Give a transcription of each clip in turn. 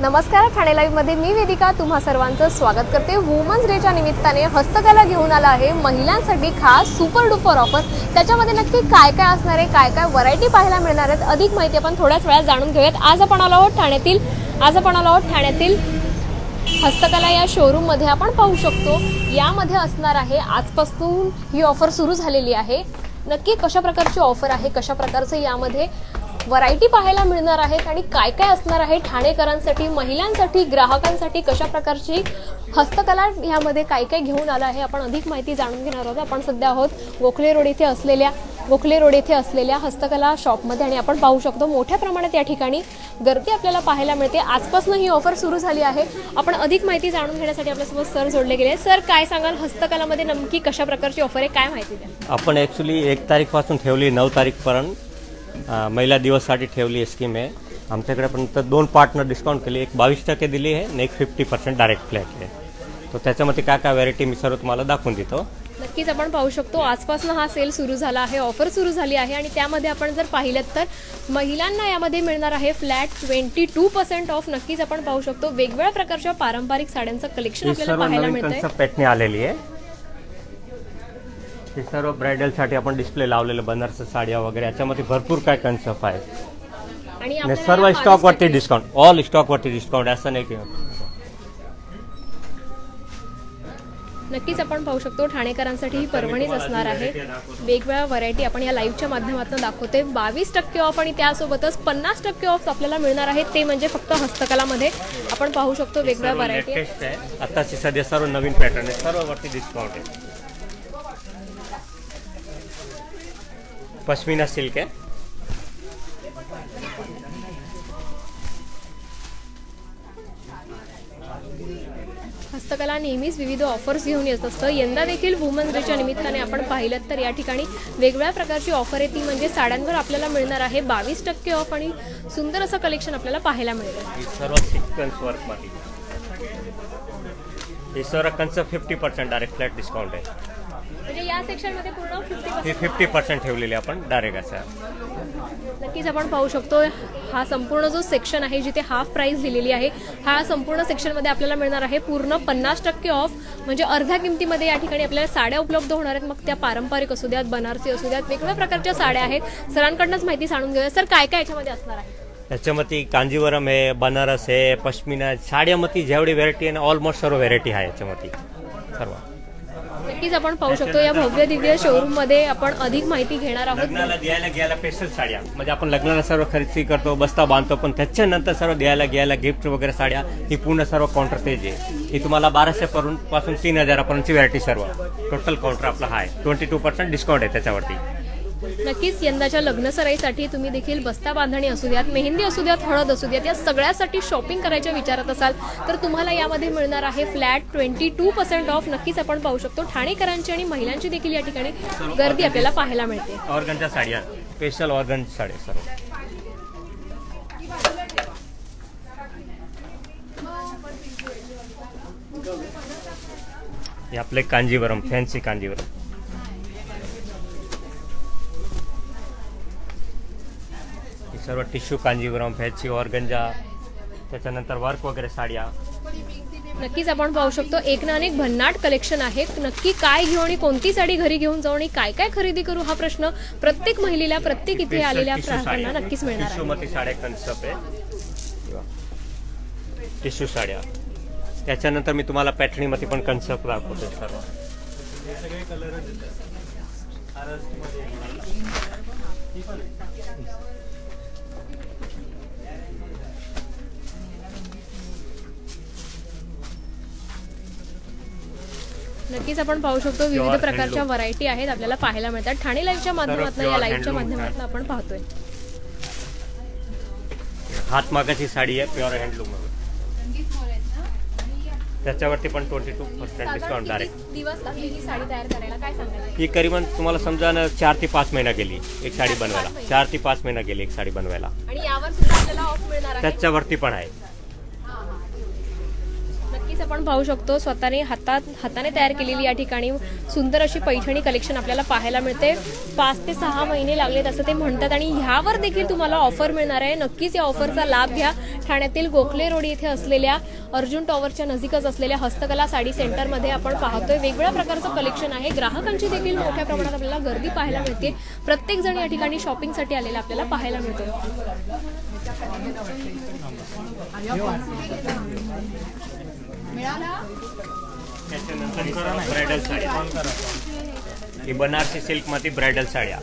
नमस्कार ठाणे लाईव्हमध्ये मी वेदिका. तुम्हा सर्वांचं स्वागत करते. वुमन्स डेच्या निमित्ताने हस्तकला घेऊन आला आहे महिलांसाठी खास सुपर डुपर ऑफर त्याच्यामध्ये नक्की काय काय असणार आहे काय काय व्हरायटी पाहायला मिळणार आहेत अधिक माहिती आपण थोड्याच वेळात जाणून घेऊयात. आज आपण आलो आहोत ठाण्यातील आज आपण आलो आहोत ठाण्यातील हस्तकला या शोरूममध्ये आपण पाहू शकतो यामध्ये असणार आहे आजपासून ही ऑफर सुरू झालेली आहे. नक्की कशा प्रकारची ऑफर आहे कशा प्रकारचं यामध्ये व्हरायटी पाहायला मिळणार आहेत आणि काय काय असणार आहे ठाणेकरांसाठी महिलांसाठी ग्राहकांसाठी कशा प्रकारची हस्तकला यामध्ये काय काय घेऊन आलं आहे आपण अधिक माहिती जाणून घेणार आहोत. आपण सध्या आहोत गोखले रोड येथे असलेल्या गोखले रोड येथे असलेल्या हस्तकला शॉपमध्ये आणि आपण पाहू शकतो मोठ्या प्रमाणात या ठिकाणी गर्दी आपल्याला पाहायला मिळते. आजपासून ही ऑफर सुरू झाली आहे. आपण अधिक माहिती जाणून घेण्यासाठी आपल्यासोबत सर जोडले गेले सर काय सांगाल? हस्तकलामध्ये नमकी कशा प्रकारची ऑफर आहे? काय माहिती द्या? आपण ॲक्च्युली एक तारीखपासून ठेवली नऊ तारीखपर्यंत. महिला दिवससाठी ठेवली ही स्कीम आहे. आमच्याकडे पण तर दोन पार्टनर डिस्काउंट केली एक बावीस टक्के दिली आहे आणि एक फिफ्टी पर्सेंट डायरेक्ट फ्लॅट आहे. तर त्याच्यामध्ये काय काय व्हरायटी मी सर्व तुम्हाला दाखवून देतो. नक्कीच आपण पाहू शकतो आजपासून हा सेल सुरू झाला आहे ऑफर सुरू झाली आहे आणि त्यामध्ये आपण जर पाहिलं तर महिलांना यामध्ये मिळणार आहे flat twenty two percent off नक्कीच आपण पाहू शकतो. वेगवेगळ्या प्रकारच्या पारंपरिक साड्यांचं कलेक्शन आपल्याला पाहायला पॅटनी आलेली आहे. हे सर्व ब्रायडलसाठी आपण डिस्प्ले लावलेलं बनारस साड्या वगैरे याच्यामध्ये भरपूर काय कन्सेप्ट आहे. आणि सर्व या स्टॉकवरती बावीस डिस्काउंट ऑल स्टॉकवरती डिस्काउंट असं नाही की नक्कीच आपण पाहू शकतो ठाणेकरांसाठी ही पर्वणीच असणार आहे. वेगवेगळ्या व्हरायटी आपण या लाईव्हच्या माध्यमातून दाखवते बावीस टक्के ऑफ आणि त्यासोबतच पन्नास टक्के ऑफ आपल्याला मिळणार आहे. ते म्हणजे फक्त हस्तकलामध्ये आपण पाहू शकतो वेगवेगळ्या व्हरायटी आताची सध्या सर्व नवीन पॅटर्न आहे. सर्ववरती डिस्काउंट आहे. पश्मिना सिल्क आहे. हस्तकला नेहमीच विविध ऑफर्स घेऊन येत असतं. यंदा देखील वुमन्स डेच्या निमित्ताने आपण पाहिलं तर या ठिकाणी वेगवेगळ्या प्रकारची ऑफर आहे. ती म्हणजे साड्यांवर आपल्याला मिळणार आहे. बावीस टक्के ऑफ आणि सुंदर असं कलेक्शन आपल्याला पाहायला मिळेल ही सर्व सिक्वेन्स वर्कमध्ये हे सर्व concept fifty percent direct flat discount आहे. म्हणजे या सेक्शनमध्ये पूर्ण फिफ्टी हे फिफ्टी पर्सेंट ठेवलेले आपण डायरेक्ट असं. नक्कीच आपण पाहू शकतो हा संपूर्ण जो सेक्शन आहे जिथे हाफ प्राइस दिलेली आहे हा संपूर्ण सेक्शनमध्ये आपल्याला मिळणार आहे पूर्ण पन्नास टक्के ऑफ म्हणजे अर्ध्या किमतीमध्ये या ठिकाणी आपल्याला साड्या उपलब्ध होणार आहेत. मग त्या पारंपरिक असू द्यात बनारसी असू द्यात वेगवेगळ्या प्रकारच्या साड्या आहेत. सरांकडनंच माहिती जाणून घेऊया. सर काय काय याच्यामध्ये असणार आहे? याच्यामध्ये कांजीवरम आहे बनारस आहे पश्मिना. साड्यामध्ये जेवढी व्हेरायटी आहे ना ऑलमोस्ट सर्व व्हेरायटी आहे याच्यामध्ये. सर्व. नक्कीच आपण पाहू शकतो या भव्य दिव्य शोरूममध्ये आपण अधिक माहिती घेणार आहोत. लग्नाला द्यायला घ्यायला स्पेशल साड्या. म्हणजे आपण लग्नाला सर्व खरेदी करतो बस्ता बांधतो पण त्याच्यानंतर सर्व द्यायला घ्यायला गिफ्ट वगैरे साड्या ही पूर्ण सर्व काउंटर पेज आहे ही तुम्हाला बाराशे पासून पासून तीन हजारापर्यंतची व्हरायटी सर्व. टोटल काउंटर आपला हा आहे. ट्वेंटी टू पर्सेंट डिस्काउंट आहे त्याच्यावरती. नक्कीच यंदाच्या लग्न सराईसाठी तुम्ही देखील बस्ता बांधणी असू द्यात मेहंदी असू द्यात हळद असू द्यात या सगळ्यासाठी शॉपिंग करायच्या विचारात असाल तर तुम्हाला यामध्ये मिळणार आहे flat twenty two percent off नक्कीच आपण पाहू शकतो. ठाणेकरांची आणि महिलांची देखील या ठिकाणी गर्दी आपल्याला पाहायला मिळते. ऑर्गनच्या साड्या स्पेशल ऑर्गन साड्या सर्व. हे आपले कांजीवरम फॅन्सी कांजीवरम. सर्व टिश्यू कांजीवरम फॅन्सी ऑर्गंजा त्याच्यानंतर वर्क वगैरे साड्या. नक्कीच आपण पाहू शकतो एक ना अनेक भन्नाट कलेक्शन आहे नक्की काय घेऊ आणि कोणती साडी घरी घेऊन जाऊ आणि काय काय खरेदी करू हा प्रश्न प्रत्येक महिलेला प्रत्येक इथे आलेल्या ग्राहकांना नक्कीच मिळणार साड्या कन्सेप्ट आहे. टिश्यू साड्या. त्याच्यानंतर मी तुम्हाला पॅटर्नीमध्ये पण कन्सेप्ट दाखवतो सर्व. नक्कीच आपण पाहू शकतो विविध प्रकारच्या. व्हरायटी आहेत आपल्याला पाहायला मिळतात. ठाणे लाईव्हच्या माध्यमातून या लाईव्हच्या माध्यमातून आपण पाहतोय. हातमागाची साडी आहे प्युअर हँडलूम त्याच्यावरती पण twenty two percent discount direct ही साडी तयार करायला काय सांगायला ही करीबन तुम्हाला समजा ना चार ते पाच महिना गेली एक साडी बनवायला. चार ते पाच महिना गेली एक साडी बनवायला. त्याच्यावरती पण आहे. नक्कीच आपण पाहू शकतो स्वतःने हातात हाताने तयार केलेली या ठिकाणी सुंदर अशी पैठणी कलेक्शन आपल्याला पाहायला मिळते. पाच ते सहा महिने लागलेत असं ते म्हणतात आणि ह्यावर देखील तुम्हाला ऑफर मिळणार आहे. नक्कीच या ऑफरचा लाभ घ्या. ठाण्यातील गोखले रोड येथे असलेल्या अर्जुन टॉवरच्या नजीकच असलेल्या हस्तकला साडी सेंटरमध्ये आपण पाहतोय. वेगवेगळ्या प्रकारचं कलेक्शन आहे. ग्राहकांची देखील मोठ्या प्रमाणात आपल्याला गर्दी पाहायला मिळते. प्रत्येक जण या ठिकाणी शॉपिंगसाठी आलेला आपल्याला पाहायला मिळतो. ब्रायडल ही बनारसी सिल्कमध्ये ब्रायडल साड्या.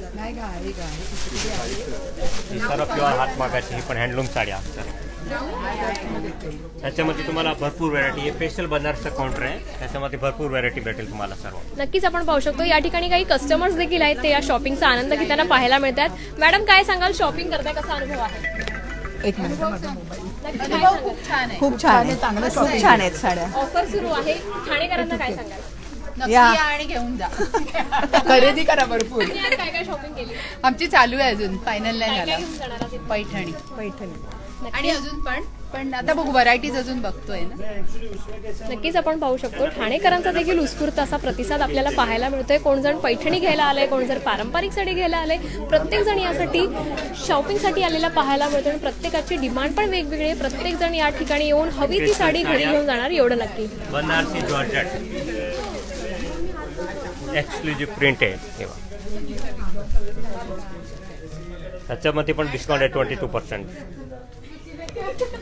ही सर्व प्युअर हातमागाची ही पण हँडलूम साड्या. त्याच्यामध्ये तुम्हाला भरपूर व्हरायटी आहे स्पेशल बनारसचं काउंटर आहे. त्याच्यामध्ये भरपूर व्हरायटी भेटेल तुम्हाला सर्व. नक्कीच आपण पाहू शकतो. या ठिकाणी काही कस्टमर्स देखील आहेत. ते या शॉपिंगचा आनंद घेताना पाहायला मिळतात. मॅडम काय सांगाल? शॉपिंग करताय कसा अनुभव आहे? एक मिनिट नक्की. काय सांगाल? खूप छान आहे. खूप छान आहेत साड्या. ऑफर सुरू आहे. ठाणेकरांना काय सांगाल? नक्की या. या आणि घेऊन जा. खरेदी करा भरपूर. तुम्ही आज काय काय शॉपिंग केली? आमची चालू आहे अजून. फायनल नाही काय झाला. घेऊन जाणार आहात? पैठणी. पैठणी. आणि अजून पण? पण आता बघू व्हरायटीज अजून बघतोय ना. नक्कीच आपण पाहू शकतो. ठाणेकरांचा देखील उत्स्फूर्त असा प्रतिसाद आपल्याला पाहायला मिळतोय. कोण जण पैठणी घ्यायला आलंय कोण जर पारंपरिक साडी घ्यायला आलंय. प्रत्येक जण यासाठी शॉपिंगसाठी आलेला पाहायला मिळतो आणि प्रत्येकाची डिमांड पण वेगवेगळी आहे. प्रत्येक जण या ठिकाणी येऊन हवी ती साडी घरी घेऊन जाणार एवढं नक्की. बनारसी जॉर्जेट. एक्सक्लुझिव्ह प्रिंट आहे. हे बघा. त्याच्यामध्ये पण डिस्काउंट आहे ट्वेंटी टू पर्सेंट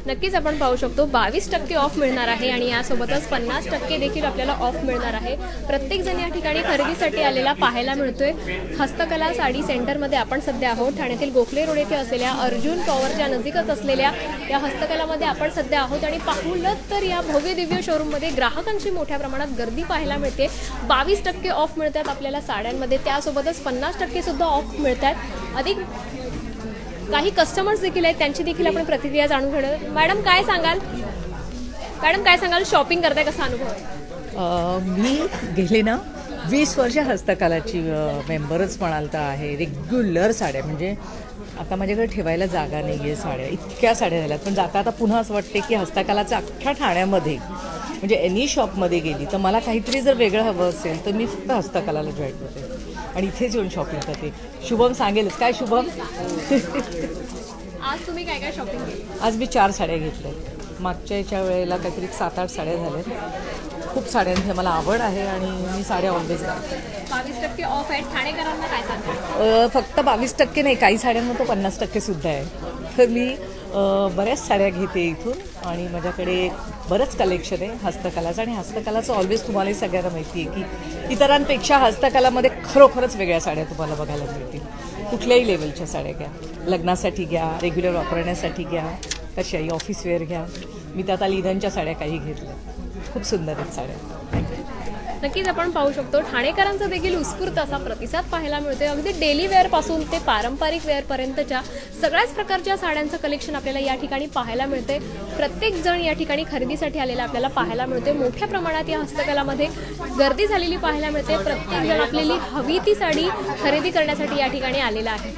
नक्कीच आपण पाहू शकतो बावीस टक्के ऑफ मिळणार आहे आणि यासोबतच पन्नास टक्के देखील आपल्याला ऑफ मिळणार आहे. प्रत्येक जण या ठिकाणी खरेदीसाठी आलेला पाहायला मिळतोय. हस्तकला साडी सेंटरमध्ये आपण सध्या आहोत. ठाण्यातील गोखले रोड येथे असलेल्या अर्जुन टॉवरच्या नजीकच असलेल्या या हस्तकलामध्ये आपण सध्या आहोत आणि पाहुलत तर या भव्य दिव्य शोरूममध्ये ग्राहकांची मोठ्या प्रमाणात गर्दी पाहायला मिळते. बावीस टक्के ऑफ मिळतात आपल्याला साड्यांमध्ये. त्यासोबतच पन्नास टक्के सुद्धा ऑफ मिळतात. अधिक काही कस्टमर्स देखील आहेत त्यांची देखील आपण प्रतिक्रिया जाणून घेणं. मॅडम काय सांगाल? मॅडम काय सांगाल? शॉपिंग करताय कसा अनुभव आहे? मी गेले ना वीस वर्ष हस्तकलाची मेंबरच म्हणाल तर आहे. रेग्युलर साड्या म्हणजे आता माझ्याकडे ठेवायला जागा नाही आहे साड्या. इतक्या साड्या झाल्यात. पण जाता आता पुन्हा असं वाटते की हस्तकलाचं अख्ख्या ठाण्यामध्ये म्हणजे एनी शॉपमध्ये गेली तर मला काहीतरी जर वेगळं हवं असेल तर मी फक्त हस्तकलाला जॉईन होते आणि इथेच येऊन शॉपिंग करते. शुभम सांगेलच काय शुभम? आज तुम्ही काय काय शॉपिंग केली? आज मी चार साड्या घेतल्या. मागच्या याच्या वेळेला काहीतरी सात आठ साड्या झाल्या खूप साड्यांची मला आवड आहे आणि मी साड्या ऑलवेज घालते. बावीस टक्के ऑफ आहे ठाणेकरांना काय सांगाल अ, फक्त बावीस टक्के नाही काही साड्यांना तो पन्नास टक्के सुद्धा आहे. तर मी बऱ्याच साड्या घेते इथून आणि माझ्याकडे बरंच कलेक्शन आहे हस्तकलाचं आणि हस्तकलाचं ऑलवेज तुम्हालाही सगळ्यांना माहिती आहे की इतरांपेक्षा हस्तकलामध्ये खरोखरच वेगळ्या साड्या तुम्हाला बघायला मिळतील. कुठल्याही लेवलच्या साड्या घ्या. लग्नासाठी घ्या रेग्युलर वापरण्यासाठी घ्या कशाही ऑफिस वेअर घ्या. मी तर आता लिननच्या साड्या काही घेतल्या. खूप सुंदर आहेत साड्या. नक्कीच आपण पाहू शकतो. ठाणेकरांचा देखील उत्स्फूर्त असा प्रतिसाद पाहायला मिळतोय. अगदी डेली वेअरपासून ते पारंपरिक वेअर पर्यंतच्या सगळ्याच प्रकारच्या साड्यांचं कलेक्शन आपल्याला या ठिकाणी पाहायला मिळते प्रत्येक जण या ठिकाणी खरेदीसाठी आलेला आपल्याला पाहायला मिळते मोठ्या प्रमाणात या हस्तकलामध्ये गर्दी झालेली पाहायला मिळते. प्रत्येक जण आपल्याला हवी ती साडी खरेदी करण्यासाठी या ठिकाणी आलेला आहे.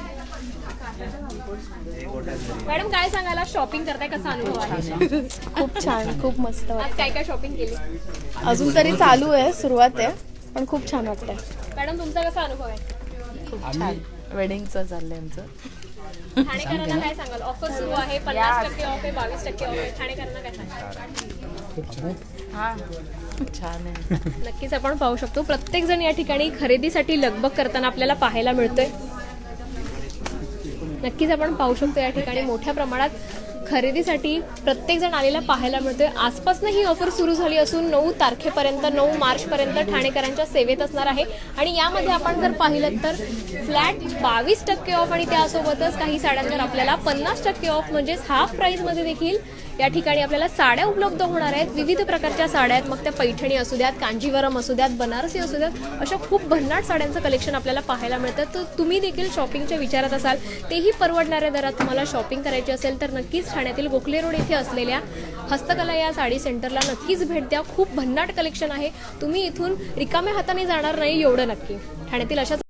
मॅडम काय सांगायला? शॉपिंग करताय कसा अनुभव आहे? खूप छान खूप मस्त आज काय काय शॉपिंग केली? अजून तरी चालू आहे सुरुवात आहे पण खूप छान वाटतंय. मॅडम तुमचा कसा अनुभव आहे? छान. वेडिंगचं चाललंय आमचं. ठाणेकरांना काय सांगाल? ऑफर सुरू आहे पन्नास टक्के ऑफ आहे बावीस टक्के ऑफ आहे. ठाणेकरांना काय सांगाल? हां छान आहे. नक्कीच आपण पाहू शकतो. प्रत्येक जण या ठिकाणी खरेदीसाठी लगबग करताना आपल्याला पाहायला मिळतोय. नक्कीच आपण पाहू शकतो या ठिकाणी मोठ्या प्रमाणात खरेदीसाठी प्रत्येक जण आलेला पाहायला मिळतोय. आसपासनं ही ऑफर सुरू झाली असून नऊ तारखेपर्यंत नऊ मार्च पर्यंत ठाणेकरांच्या सेवेत असणार आहे. आणि यामध्ये आपण जर पाहिलं तर फ्लॅट बावीस टक्के ऑफ आणि त्यासोबतच काही साड्यांवर आपल्याला पन्नास टक्के ऑफ म्हणजेच हाफ प्राईजमध्ये देखील या ठिकाणी आपल्याला साड्या उपलब्ध होणार आहेत. विविध प्रकारच्या साड्या आहेत. मग त्या पैठणी असू द्यात कांजीवरम असू द्यात बनारसी असू द्यात अशा खूप भन्नाट साड्यांचं कलेक्शन आपल्याला पाहायला मिळतं. तर तुम्ही देखील शॉपिंगच्या विचारात असाल तेही परवडणाऱ्या दरात तुम्हाला शॉपिंग करायची असेल तर नक्कीच ठाण्यातील गोखले रोड येथे असलेल्या हस्तकला या साडी सेंटरला नक्कीच भेट द्या. खूप भन्नाट कलेक्शन आहे. तुम्ही इथून रिकाम्या हाताने जाणार नाही एवढं नक्की. ठाण्यातील अशाच